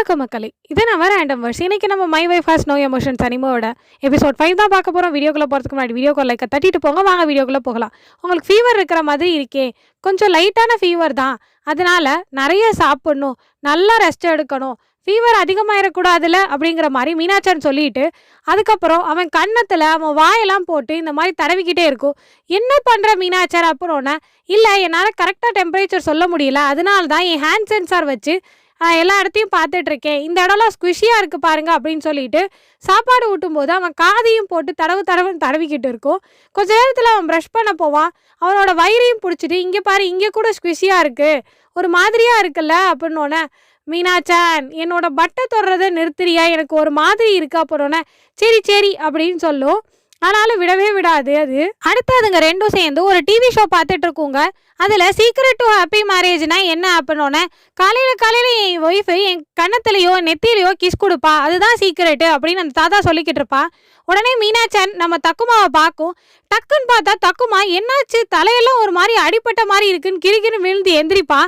வணக்கம் மக்களே. இது நம்ம ரேண்டம் வர்ஸ் இன்றைக்கி நம்ம my wife has no emotions அனிமோட episode five தான் பார்க்க போகிறோம் வீடியோக்குள்ளே போகிறதுக்கு முன்னாடி வீடியோக்கு லைக்கை தட்டிட்டு போங்க. வாங்க வீடியோக்குள்ளே போகலாம். உங்களுக்கு ஃபீவர் இருக்கிற மாதிரி இருக்கே. கொஞ்சம் லைட்டான ஃபீவர் தான். அதனால் நிறைய சாப்பிடணும். நல்லா ரெஸ்ட் எடுக்கணும். ஃபீவர் அதிகமாயிடக்கூடாதுல அப்படிங்கிற மாதிரி மீனாட்சன் சொல்லிட்டு அதுக்கப்புறம் அவன் கன்னத்தில் அவன் வாயெல்லாம் போட்டு இந்த மாதிரி தடவிக்கிட்டே இருக்கும். என்ன பண்ணுற மீனாட்சர் அப்புறம்னா இல்லை என்னால் கரெக்டாக டெம்பரேச்சர் சொல்ல முடியல. அதனால தான் என் ஹேண்ட் சென்சார் வச்சு எல்லா இடத்தையும் பார்த்துட்ருக்கேன். இந்த இடம்லாம் ஸ்குஷியாக இருக்குது பாருங்கள் அப்படின்னு சொல்லிட்டு சாப்பாடு ஊட்டும் போது அவன் காதையும் போட்டு தடவு தடவுன்னு தடவிக்கிட்டு இருக்கும். கொஞ்ச நேரத்தில் அவன் ப்ரஷ் பண்ண போவான். அவனோட வயிறையும் பிடிச்சிட்டு இங்கே பாரு இங்கே கூட ஸ்குஷியாக இருக்குது ஒரு மாதிரியாக இருக்குல்ல? அப்படின்னோடனே மீனாச்சான் என்னோட பட்டை தொடுறதை நிறுத்துறியா? எனக்கு ஒரு மாதிரி இருக்கு. அப்புறம்னே சரி சரி அப்படின்னு சொல்லும். ஆனாலும் விடவே விடாது அது. அடுத்து அதுங்க ரெண்டும் சேர்ந்து ஒரு டிவி ஷோ பார்த்துட்டு இருக்கோங்க அதில் சீக்ரெட் டு ஹாப்பி மேரேஜ்னா என்ன அப்படின்னோடனே காலையில் காலையில் என் ஒய்ஃபு என் கன்னத்துலேயோ நெத்திலையோ கிஸ் கொடுப்பா. அதுதான் சீக்ரெட்டு அப்படின்னு அந்த தாத்தா சொல்லிக்கிட்டு இருப்பா உடனே மீனாச்சன் நம்ம தக்குமாவை பார்க்கும். டக்குன்னு பார்த்தா தக்குமா என்னாச்சு? தலையெல்லாம் ஒரு மாதிரி அடிப்பட்ட மாதிரி இருக்குன்னு கிறுக்கின்னு விழுந்து எந்திரிப்பா.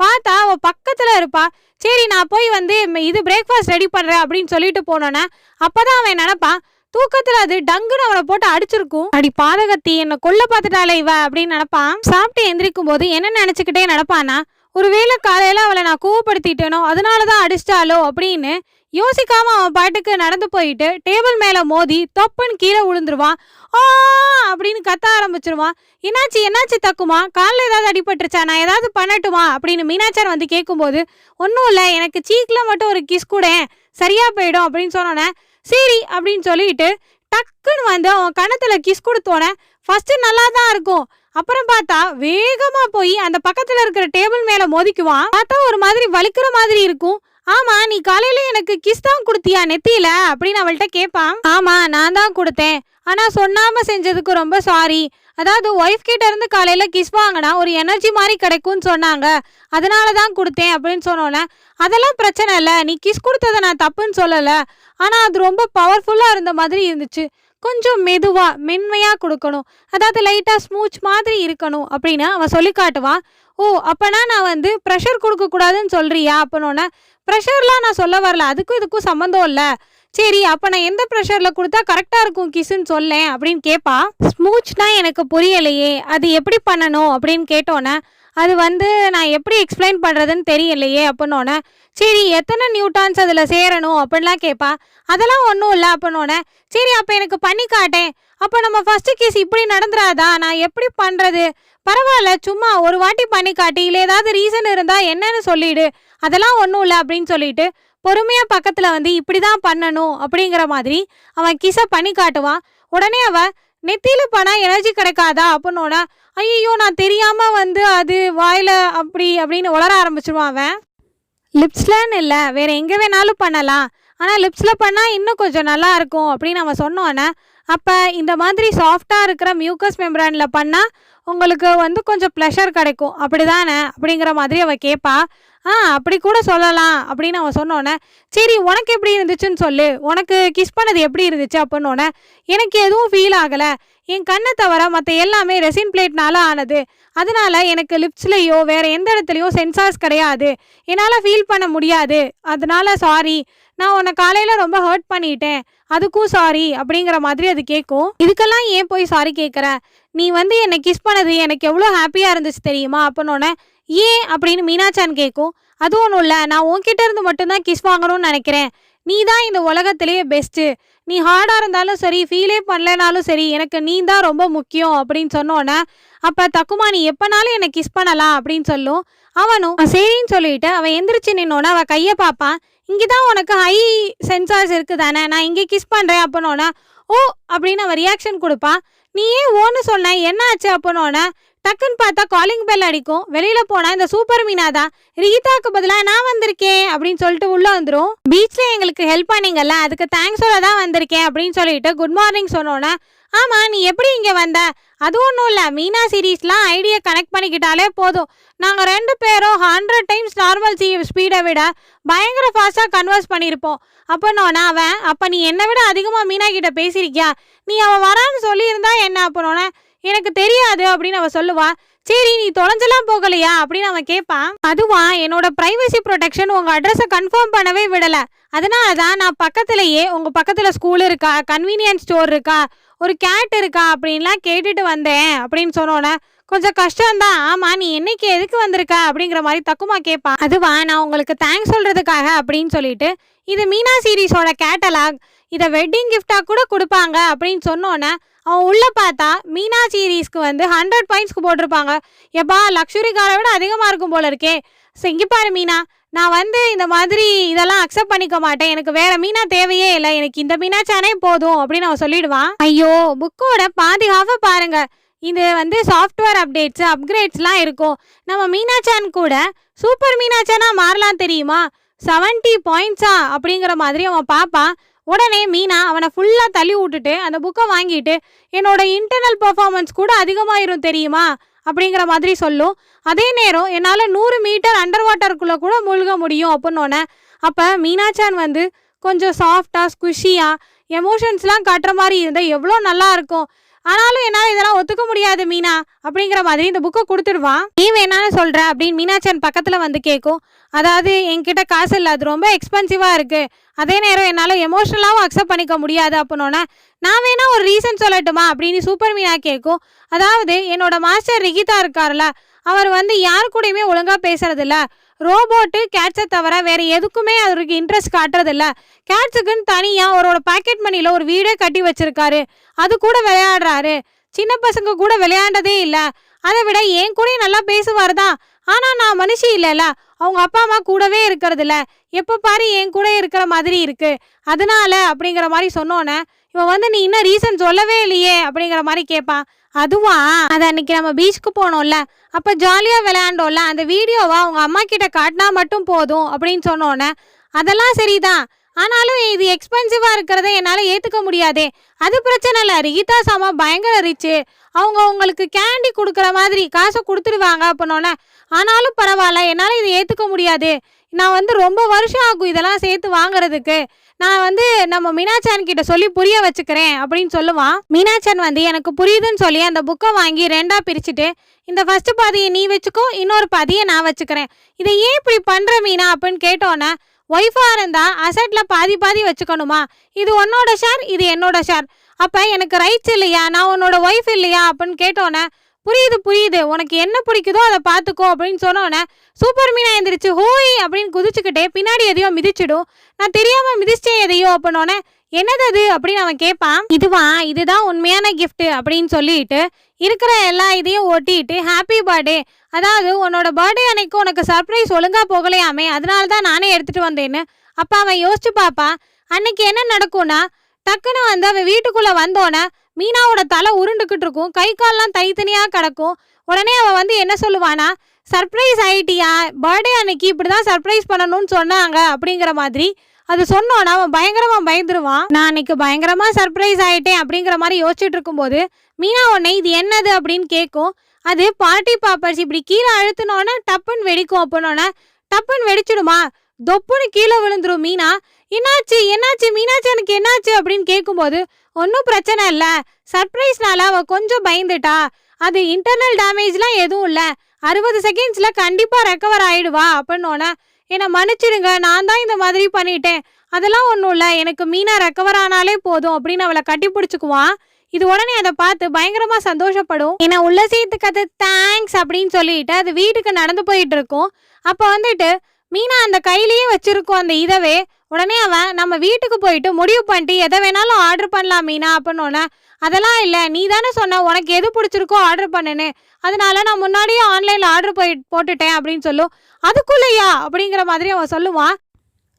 பார்த்தா அவள் பக்கத்தில் இருப்பா. சரி நான் போய் வந்து இது பிரேக்ஃபாஸ்ட் ரெடி பண்ணுறேன் அப்படின்னு சொல்லிட்டு போனோன்னே அப்போ தான் அவன் நினப்பான் தூக்கத்துல அது டங்குன்னு அவனை போட்டு அடிச்சிருக்கும். அடி பாதகத்தி என்ன கொல்ல பார்த்துட்டாலே இவ அப்படின்னு நினைப்பான். சாப்பிட்டு எந்திரிக்கும் போது என்ன நினைச்சுக்கிட்டே நடப்பானா ஒருவேளை காலையில அவளை நான் கூவப்படுத்திட்டேனோ அதனாலதான் அடிச்சிட்டாலோ அப்படின்னு யோசிக்காம அவன் பாட்டுக்கு நடந்து போயிட்டு டேபிள் மேல மோதி தொப்புன்னு கீழே விழுந்துருவான். ஆ அப்படின்னு கத்த ஆரம்பிச்சிருவான். என்னாச்சு என்னாச்சு தக்குமா? காலில் ஏதாவது அடிபட்டுருச்சா? நான் ஏதாவது பண்ணட்டுமா? அப்படின்னு மீனாச்சார் வந்து கேட்கும்போது ஒன்றும் இல்லை எனக்கு சீக்கில் மட்டும் ஒரு கிஸ் கூட சரியா போயிடும் அப்படின்னு சொன்னோன்னே சரி அப்படின்னு சொல்லிட்டு டக்குன்னு வந்து அவன் கணத்துல கிஸ் கொடுத்தோன்னே ஃபர்ஸ்ட் நல்லா தான் இருக்கும். அப்புறம் பார்த்தா வேகமா போய் அந்த பக்கத்துல இருக்கிற டேபிள் மேல மோதிக்குவான். பார்த்தா ஒரு மாதிரி வலிக்கிற மாதிரி இருக்கும். ஆமா நீ காலையில எனக்கு கிஸ் தான் கொடுத்தியா நெத்தியில? அப்படின்னு அவள்கிட்ட கேட்பான். ஆமா நான் தான் கொடுத்தேன். ஆனா சொன்னாம செஞ்சதுக்கு ரொம்ப சாரி அதாவது ஒய்ஃப் கிட்ட இருந்து காலையில் கிஸ் வாங்கினா ஒரு எனர்ஜி மாதிரி கிடைக்கும்னு சொன்னாங்க. அதனால தான் கொடுத்தேன் அப்படின்னு சொன்னோன்னே அதெல்லாம் பிரச்சனை இல்லை. நீ கிஸ் கொடுத்ததை நான் தப்புன்னு சொல்லலை. ஆனால் அது ரொம்ப பவர்ஃபுல்லாக இருந்த மாதிரி இருந்துச்சு. கொஞ்சம் மெதுவாக மென்மையாக கொடுக்கணும். அதாவது லைட்டாக ஸ்மூச் மாதிரி இருக்கணும் அப்படின்னு அவன் சொல்லி காட்டுவான். ஓ அப்போனா நான் வந்து ப்ரெஷர் கொடுக்கக்கூடாதுன்னு சொல்கிறியா சொல்றியா ப்ரெஷர்லாம் நான் சொல்ல வரல. அதுக்கும் இதுக்கும் சம்மந்தம் இல்லை. சரி அப்போ நான் எந்த ப்ரெஷரில் கொடுத்தா கரெக்டாக இருக்கும் கிஸ்ன்னு சொல்லேன் அப்படின்னு கேட்பா ஸ்மூச்னா எனக்கு புரியலையே அது எப்படி பண்ணணும் அப்படின்னு கேட்டோன்னே அது வந்து நான் எப்படி எக்ஸ்பிளைன் பண்ணுறதுன்னு தெரியலையே அப்படின்னோடனே சரி எத்தனை நியூட்டான்ஸ் அதில் சேரணும் அப்படின்லாம் கேட்பா அதெல்லாம் ஒன்றும் இல்லை அப்படின்னோடனே சரி அப்போ எனக்கு பண்ணி காட்டேன். அப்போ நம்ம ஃபஸ்ட்டு கேஸ் இப்படி நடந்துராதா? நான் எப்படி பண்ணுறது பரவாயில்ல சும்மா ஒரு வாட்டி பண்ணி காட்டி. இல்லை ஏதாவது ரீசன் இருந்தால் என்னன்னு சொல்லிடு. அதெல்லாம் ஒன்றும் இல்லை அப்படின்னு சொல்லிட்டு பொறுமையாக பக்கத்தில் வந்து இப்படி தான் பண்ணணும் அப்படிங்கிற மாதிரி அவன் கிசை பண்ணி காட்டுவான். உடனே அவன் நெத்தியில் பண்ணால் எனர்ஜி கிடைக்காதா? அப்படின்னோட ஐயோ நான் தெரியாமல் வந்து அது வாயில் அப்படி அப்படின்னு உளர ஆரம்பிச்சிருவான் அவன். லிப்ஸ்லன்னு இல்லை வேறு எங்கே வேணாலும் பண்ணலாம். ஆனால் லிப்ஸில் பண்ணால் இன்னும் கொஞ்சம் நல்லா இருக்கும் அப்படின்னு அவன் சொன்னோன்னே அப்போ இந்த மாதிரி சாஃப்டாக இருக்கிற மியூக்கஸ் மெம்பரானில் பண்ணால் உங்களுக்கு வந்து கொஞ்சம் ப்ளஷர் கிடைக்கும். அப்படி தானே அப்படிங்கிற மாதிரி அவள் கேட்பா ஆ அப்படி கூட சொல்லலாம் அப்படின்னு அவன் சொன்னோன்னே சரி உனக்கு எப்படி இருந்துச்சுன்னு சொல்லு உனக்கு கிஸ் பண்ணது எப்படி இருந்துச்சு அப்படின்னோடனே எனக்கு எதுவும் ஃபீல் ஆகலை. என் கண்ணை தவிர மற்ற எல்லாமே ரெசின் பிளேட்னால ஆனது. அதனால எனக்கு லிப்ஸ்லேயோ வேற எந்த இடத்துலையோ சென்சார்ஸ் கிடையாது. என்னால் ஃபீல் பண்ண முடியாது. அதனால சாரி நான் உன்னை காலையில் ரொம்ப ஹர்ட் பண்ணிட்டேன். அதுக்கும் சாரி அப்படிங்கிற மாதிரி அது கேட்கும் இதுக்கெல்லாம் ஏன் போய் சாரி கேட்குற நீ வந்து என்னை கிஸ் பண்ணது எனக்கு எவ்வளோ ஹாப்பியாக இருந்துச்சு தெரியுமா? அப்படின்னோடனே ஏன் அப்படின்னு மீனாச்சான் கேட்கும். அது ஒன்றும் இல்லை நான் உன்கிட்ட இருந்து மட்டும்தான் கிஸ் வாங்கணும்னு நினைக்கிறேன். நீ தான் இந்த உலகத்திலேயே பெஸ்ட்டு நீ ஹார்டாக இருந்தாலும் சரி ஃபீலே பண்ணலைனாலும் சரி எனக்கு நீ தான் ரொம்ப முக்கியம் அப்படின்னு சொன்னோன்னே அப்போ தக்குமா நீ எப்போனாலும் என்னை கிஸ் பண்ணலாம் அப்படின்னு சொல்லும். அவனும் சரின்னு சொல்லிட்டு அவன் எந்திரிச்சு நின்னோன்னே அவள் கையை பார்ப்பான். இங்கே தான் உனக்கு ஹை சென்சார்ஸ் இருக்குது தானே நான் இங்கே கிஸ் பண்ணுறேன் அப்படின்னோடனே ஓ அப்படின்னு அவன் ரியாக்ஷன் கொடுப்பான். நீ ஏன் ஓன்னு சொன்ன? என்ன ஆச்சு அப்படின்னோன்னே டக்குன்னு பார்த்தா காலிங் பெல் அடிக்கும். வெளியில போனா இந்த சூப்பர் மீனா தான் ரீதாக்கு பதிலா நான் வந்திருக்கேன் அப்படின்னு சொல்லிட்டு உள்ள வந்துடும் பீச்ல எங்களுக்கு ஹெல்ப் பண்ணீங்கல்ல அதுக்கு தேங்க்ஸோட தான் வந்திருக்கேன் அப்படின்னு சொல்லிட்டு குட் மார்னிங் சொன்னோன்னே ஆமா நீ எப்படி இங்க வந்த? அது ஒன்றும் இல்லை மீனா சீரீஸ்லாம் ஐடியா கனெக்ட் பண்ணிக்கிட்டாலே போதும். நாங்கள் ரெண்டு பேரும் ஹண்ட்ரட் டைம்ஸ் நார்மல் சி ஸ்பீடை விட பயங்கர ஃபாஸ்ட்டாக கன்வர்ஸ் பண்ணியிருப்போம் அப்போனோன்னா அவன் அப்போ நீ என்னை விட அதிகமாக மீனா கிட்ட பேசியிருக்கியா? நீ அவன் வரான்னு சொல்லியிருந்தா என்ன? அப்போனோன்னே எனக்கு தெரியாது அப்படின்னு அவ சொல்லுவா. சரி நீ தொலைஞ்செல்லாம் போகலையா? அப்படின்னு அவன் கேட்பான் அதுவா என்னோட பிரைவசி ப்ரொடெக்ஷன் உங்க அட்ரஸை கன்ஃபார்ம் பண்ணவே விடல. அதனால தான் நான் பக்கத்துலயே உங்க பக்கத்துல ஸ்கூல் இருக்கா? கன்வீனியன்ஸ் ஸ்டோர் இருக்கா? ஒரு கேட் இருக்கா? அப்படின்லாம் கேட்டுட்டு வந்தேன் அப்படின்னு சொன்னோன்னே கொஞ்சம் கஷ்டம்தான். ஆமா நீ என்னைக்கு எதுக்கு வந்திருக்க? அப்படிங்கிற மாதிரி தக்குமா கேட்பான் அதுவா நான் உங்களுக்கு தேங்க்ஸ் சொல்றதுக்காக அப்படின்னு சொல்லிட்டு இது மீனா சீரிஸோட கேட்டலாக் இதை வெட்டிங் கிஃப்டாக கூட கொடுப்பாங்க அப்படின்னு சொன்னோன்னே அவன் உள்ள பார்த்தா மீனா சீரீஸ்க்கு வந்து ஹண்ட்ரட் பாயிண்ட்ஸ்க்கு போட்டிருப்பாங்க. எப்பா லக்ஸுரி காரை விட அதிகமாக இருக்கும் போல இருக்கே. சரி, பாரு மீனா. நான் வந்து இந்த மாதிரி இதெல்லாம் அக்செப்ட் பண்ணிக்க மாட்டேன். எனக்கு வேற மீனா தேவையே இல்லை. எனக்கு இந்த மீனாச்சானே போதும் அப்படின்னு அவன் சொல்லிடுவான். ஐயோ புக்கோட பாதி ஹாஃபை பாருங்க. இது வந்து சாஃப்ட்வேர் அப்டேட்ஸ் அப்கிரேட்ஸ்லாம் இருக்கும். நம்ம மீனாச்சான் கூட சூப்பர் மீனாச்சானா மாறலாம் தெரியுமா? செவன்ட்டி பாயிண்ட்ஸா அப்படிங்கிற மாதிரி அவன் பார்ப்பான். உடனே மீனா அவனை ஃபுல்லாக தள்ளி விட்டுட்டு அந்த புக்கை வாங்கிட்டு என்னோட இன்டர்னல் பர்ஃபார்மன்ஸ் கூட அதிகமாயிரும் தெரியுமா? அப்படிங்கிற மாதிரி சொல்லும். அதே நேரம் என்னால் நூறு மீட்டர் அண்டர் வாட்டருக்குள்ளே கூட மூழ்க முடியும் அப்படின்னோடனே அப்போ மீனாச்சான் வந்து கொஞ்சம் சாஃப்டாக ஸ்குஷியாக எமோஷன்ஸ்லாம் காட்டுற மாதிரி இருந்தால் எவ்வளோ நல்லா இருக்கும்? ஆனாலும் என்னால் இதெல்லாம் ஒத்துக்க முடியாது மீனா. அப்படிங்கிற மாதிரி இந்த புக்கை கொடுத்துடுவான் நீ வேணான்னு சொல்கிற அப்படின்னு மீனாச்சன் பக்கத்தில் வந்து கேட்கும் அதாவது என்கிட்ட காசு இல்லை அது ரொம்ப எக்ஸ்பென்சிவாக இருக்குது அதே நேரம் என்னால் எமோஷனலாகவும் அக்செப்ட் பண்ணிக்க முடியாது அப்படின்னோடனே நான் வேணா ஒரு ரீசன் சொல்லட்டுமா அப்படின்னு சூப்பர் மீனா கேட்கும் அதாவது என்னோட மாஸ்டர் ரிகிதா இருக்கார்ல அவர் வந்து யார் கூடயுமே ஒழுங்காக பேசுறதில்ல. ரோபோட்டு கேட்ஸை தவிர வேற எதுக்குமே அவருக்கு இன்ட்ரெஸ்ட் காட்டுறதில்ல. கேட்ஸுக்குன்னு தனியாக அவரோட பாக்கெட் மணியில் ஒரு வீடே கட்டி வச்சிருக்காரு. அது கூட விளையாடுறாரு. சின்ன பசங்க கூட விளையாண்டதே இல்லை. அதை விட என் கூடயும் நல்லா பேசுவார் தான். ஆனால் நான் மனுஷி இல்லைல்ல. அவங்க அப்பா அம்மா கூடவே இருக்கிறதில்ல எப்போ பாரு என் கூட இருக்கிற மாதிரி இருக்கு. அதனால அப்படிங்கிற மாதிரி சொன்னோன்னே இவன் வந்து நீ இன்னும் ரீசன் சொல்லவே இல்லையே அப்படிங்கிற மாதிரி கேட்பான் அதுவா? அது அன்னைக்கு நம்ம பீச்சுக்கு போனோம்ல. அப்போ ஜாலியாக விளையாண்டோம்ல. அந்த வீடியோவை அவங்க அம்மா கிட்ட காட்டினா மட்டும் போதும் அப்படின்னு சொன்னோன்னே அதெல்லாம் சரிதான். ஆனாலும் இது எக்ஸ்பென்சிவாக இருக்கிறத என்னால் ஏற்றுக்க முடியாதே. அது பிரச்சனை இல்லை. ரீதா சாமா பயங்கர ரிச்சு அவங்க உங்களுக்கு கேண்டி கொடுக்குற மாதிரி காசை கொடுத்துடுவாங்க அப்படின்னோன்னே ஆனாலும் பரவாயில்ல என்னால் இதை ஏற்றுக்க முடியாது. நான் வந்து ரொம்ப வருஷம் ஆகும் இதெல்லாம் சேர்த்து வாங்குறதுக்கு. நான் வந்து நம்ம மீனாச்சான் கிட்ட சொல்லி புரிய வச்சுக்கிறேன் அப்படின்னு சொல்லுவான். மீனாச்சான் வந்து எனக்கு புரியுதுன்னு சொல்லி அந்த புக்கை வாங்கி ரெண்டா பிரிச்சுட்டு இந்த ஃபர்ஸ்ட் பாதியை நீ வச்சுக்கோ இன்னொரு பாதியை நான் வச்சுக்கிறேன். இதை ஏன் இப்படி பண்ற மீனா அப்படின்னு கேட்டோன்னே ஒய்ஃபாக இருந்தால் அசட்டில் பாதி பாதி வச்சுக்கணுமா? இது உன்னோட ஷேர் இது என்னோட ஷேர் அப்போ எனக்கு ரைட்ஸ் இல்லையா? நான் உன்னோட ஒய்ஃப் இல்லையா? அப்படின்னு கேட்டோன்னே புரியுது புரியுது. உனக்கு என்ன பிடிக்குதோ அதை பார்த்துக்கோ அப்படின்னு சொன்னோன்னே சூப்பர் மீனா எந்திரிச்சு ஹோய் அப்படின்னு குதிச்சுக்கிட்டே பின்னாடி எதையோ மிதிச்சிடும். நான் தெரியாமல் மிதிச்சேன் எதையோ அப்படின்னோடனே என்னது அது? அப்படின்னு அவன் கேட்பான். இதுவா? இதுதான் உண்மையான கிஃப்ட்டு அப்படின்னு சொல்லிட்டு இருக்கிற எல்லா இதையும் ஒட்டிட்டு ஹாப்பி பர்த்டே அதாவது உன்னோட பர்த்டே அன்னைக்கு உனக்கு சர்ப்ரைஸ் ஒழுங்காக போகலையாமே அதனால தான் நானே எடுத்துகிட்டு வந்தேன்னு அப்போ அவன் யோசிச்சு பார்ப்பா அன்னைக்கு என்ன நடக்கும்னா டக்குன்னு வந்து அவன் வீட்டுக்குள்ளே வந்தோன்னே மீனாவோட தலை உருண்டுக்கிட்டு இருக்கும். கை கால்லாம் தனித்தனியாக கிடக்கும். உடனே அவன் வந்து என்ன சொல்லுவானா சர்ப்ரைஸ் ஆயிட்டியா? பர்த்டே அன்னைக்கு இப்படி தான் சர்ப்ரைஸ் பண்ணணும்னு சொன்னாங்க. அப்படிங்கிற மாதிரி. அது சொன்னோன்னா அவன் பயங்கரமாக பயந்துருவான். நான் அன்னைக்கு பயங்கரமாக சர்ப்ரைஸ் ஆகிட்டேன் அப்படிங்கிற மாதிரி யோசிச்சுட்டு இருக்கும்போது மீனா உன்னை இது என்னது? அப்படின்னு கேட்கும். அது பார்ட்டி பாப்பர்ஸ் இப்படி கீழே அழுத்தினோன்னே டப்புன்னு வெடிக்கும். அப்படின்னோன்னே டப்புன்னு வெடிச்சிடுமா? தொப்புன்னு கீழே விழுந்துரும் மீனா. என்னாச்சு என்னாச்சு மீனாச்சு எனக்கு என்னாச்சு அப்படின்னு கேட்கும்போது ஒன்றும் பிரச்சனை இல்லை. சர்ப்ரைஸ்னால அவ கொஞ்சம் பயந்துட்டா. அது இன்டர்னல் டேமேஜ்லாம் எதுவும் இல்லை. அறுபது செகண்ட்ஸில் கண்டிப்பாக ரெக்கவர் ஆயிடுவா. அப்படின்னோன்னே என்னை மன்னிச்சிடுங்க. நான் தான் இந்த மாதிரி பண்ணிட்டேன். அதெல்லாம் ஒன்றும் இல்லை. எனக்கு மீனா ரெக்கவர் ஆனாலே போதும். அப்படின்னு அவளை கட்டி பிடிச்சிக்குவான் இது உடனே அதை பார்த்து பயங்கரமாக சந்தோஷப்படும். என்ன உள்ள சேர்த்துக்கிறது தேங்க்ஸ் அப்படின்னு சொல்லிட்டு அது வீட்டுக்கு நடந்து போயிட்டு இருக்கும். அப்போ வந்துட்டு மீனா அந்த கையிலேயே வச்சிருக்கோம் அந்த இதவே உடனே அவன் நம்ம வீட்டுக்கு போயிட்டு முடிவு பண்ணிட்டு எதை வேணாலும் ஆர்டர் பண்ணலாம் மீனா அப்படின்னோடனே அதெல்லாம் இல்லை நீ தானே சொன்ன உனக்கு எது பிடிச்சிருக்கோ ஆர்டர் பண்ணுன்னு. அதனால நான் முன்னாடியே ஆன்லைனில் ஆர்டர் போய் போட்டுட்டேன் அப்படின்னு சொல்லும். அதுக்குள்ளேயா? அப்படிங்கிற மாதிரி அவன் சொல்லுவான்.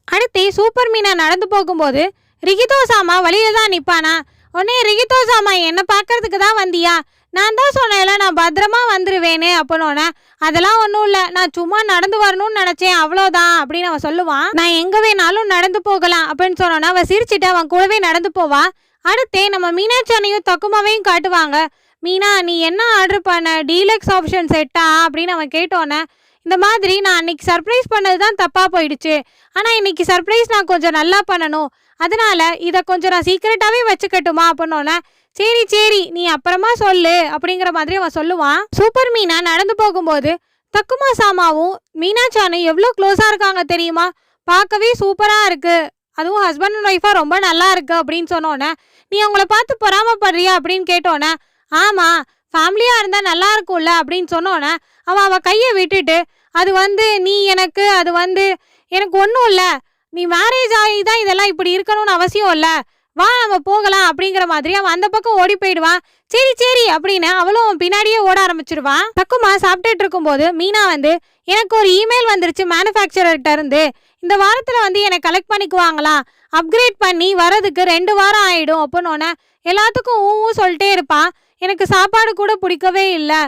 அடுத்து சூப்பர் மீனா நடந்து போகும்போது ரிகிதோ சாமா வழியில தான் நிற்பானா உடனே ரிகிதோ சாமா பார்க்கறதுக்கு தான் வந்தியா? நான் தான் சொன்னேன்ல நான் பத்திரமா வந்துடுவேனே அப்படின்னோடனே அதெல்லாம் ஒன்றும் இல்லை. நான் சும்மா நடந்து வரணும்னு நினச்சேன் அவ்வளோதான் அப்படின்னு அவன் சொல்லுவான். நான் எங்கே வேணாலும் நடந்து போகலாம் அப்படின்னு சொன்னோன்னா அவன் சிரிச்சுட்டு அவன் கூடவே நடந்து போவா. அடுத்தே நம்ம மீனாட்சி தக்குமாவையும் காட்டுவாங்க. மீனா நீ என்ன ஆர்டர் பண்ண? டீலக்ஸ் ஆப்ஷன் செட்டா அப்படின்னு அவன் கேட்டோன்னே இந்த மாதிரி நான் அன்னைக்கு சர்ப்ரைஸ் பண்ணது தான் தப்பாக போயிடுச்சு. ஆனால் இன்னைக்கு சர்ப்ரைஸ் நான் கொஞ்சம் நல்லா பண்ணணும். அதனால இதை கொஞ்சம் நான் சீக்கிரட்டாகவே வச்சுக்கட்டுமா? அப்படின்னோன்னே சரி சரி நீ அப்புறமா சொல்லு அப்படிங்கிற மாதிரி அவன் சொல்லுவான். சூப்பர் மீனா நடந்து போகும்போது தக்குமா சாமாவும் மீனாச்சானும் எவ்வளோ க்ளோஸாக இருக்காங்க தெரியுமா? பார்க்கவே சூப்பராக இருக்குது அதுவும் ஹஸ்பண்ட் அண்ட் ஒய்ஃபாக ரொம்ப நல்லா இருக்கு அப்படின்னு சொன்னோன்னே நீ அவங்கள பார்த்து பொறாமப்படுறியா? அப்படின்னு கேட்டோன்னே ஆமாம் ஃபேமிலியாக இருந்தால் நல்லா இருக்கும்ல? அப்படின்னு சொன்னோன்னே அவன் அவள் கையை விட்டுட்டு அது வந்து நீ எனக்கு அது வந்து எனக்கு ஒன்றும் இல்லை. நீ மேரேஜ் ஆகி தான் இதெல்லாம் இப்படி இருக்கணும்னு அவசியம் இல்லை. வா நம்ம போகலாம் அப்படிங்கிற மாதிரி அவன் அந்த பக்கம் ஓடி போயிடுவான் சரி சரி அப்படின்னு அவளும் பின்னாடியே ஓட ஆரம்பிச்சிருவான் தக்குமா சாப்பிட்டுட்டு இருக்கும்போது மீனா வந்து எனக்கு ஒரு இமெயில் வந்துருச்சு மேனுஃபேக்சரர்கிட்ட இருந்து. இந்த வாரத்தில் வந்து என்னை கலெக்ட் பண்ணிக்குவாங்களாம் அப்கிரேட் பண்ணி வரதுக்கு ரெண்டு வாரம் ஆகிடும் அப்போனோன்னே எல்லாத்துக்கும் ஊவும் சொல்லிட்டே இருப்பான் எனக்கு சாப்பாடு கூட பிடிக்கவே இல்லை.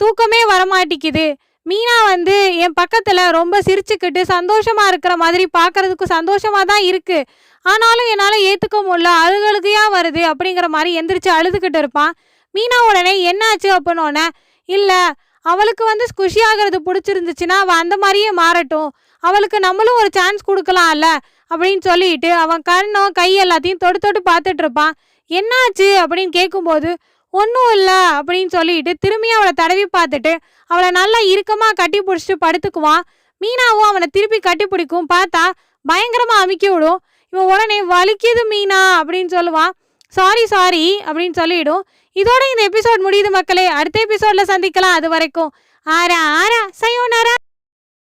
தூக்கமே வரமாட்டேங்குது. மீனா வந்து என் பக்கத்தில் ரொம்ப சிரிச்சுக்கிட்டு சந்தோஷமாக இருக்கிற மாதிரி பார்க்கறதுக்கு சந்தோஷமாக தான் இருக்குது ஆனாலும் என்னால் ஏற்றுக்க முடியல அழுகழுகையாக வருது அப்படிங்கிற மாதிரி எந்திரிச்சு அழுதுகிட்டு இருப்பான். மீனா உடனே என்னாச்சு? அப்படின்னோடனே இல்லை அவளுக்கு வந்து குஷி ஆகிறது பிடிச்சிருந்துச்சுன்னா அவள் அந்த மாதிரியே மாறட்டும். அவளுக்கு நம்மளும் ஒரு சான்ஸ் கொடுக்கலாம்ல அப்படின்னு சொல்லிட்டு அவன் கண்ணும் கை எல்லாத்தையும் தொட்டு தொட்டு பார்த்துட்டு இருப்பான். என்னாச்சு? அப்படின்னு கேட்கும்போது ஒன்றும் இல்லை அப்படின்னு சொல்லிட்டு திரும்பி அவளை தடவி பார்த்துட்டு அவளை நல்லா இறுக்கமாக கட்டி பிடிச்சிட்டு படுத்துக்குவான். மீனாவும் அவனை திருப்பி கட்டி பிடிக்கும். பார்த்தா பயங்கரமாக அமுக்கி விடும். இவன் உடனே வலிக்குது மீனா அப்படின்னு சொல்லுவான். சாரி சாரி அப்படின்னு சொல்லிடும். இதோட இந்த எபிசோட் முடியுது மக்களே. அடுத்த எபிசோடில் சந்திக்கலாம். அது வரைக்கும். ஆரா ஆரா சயோனாரா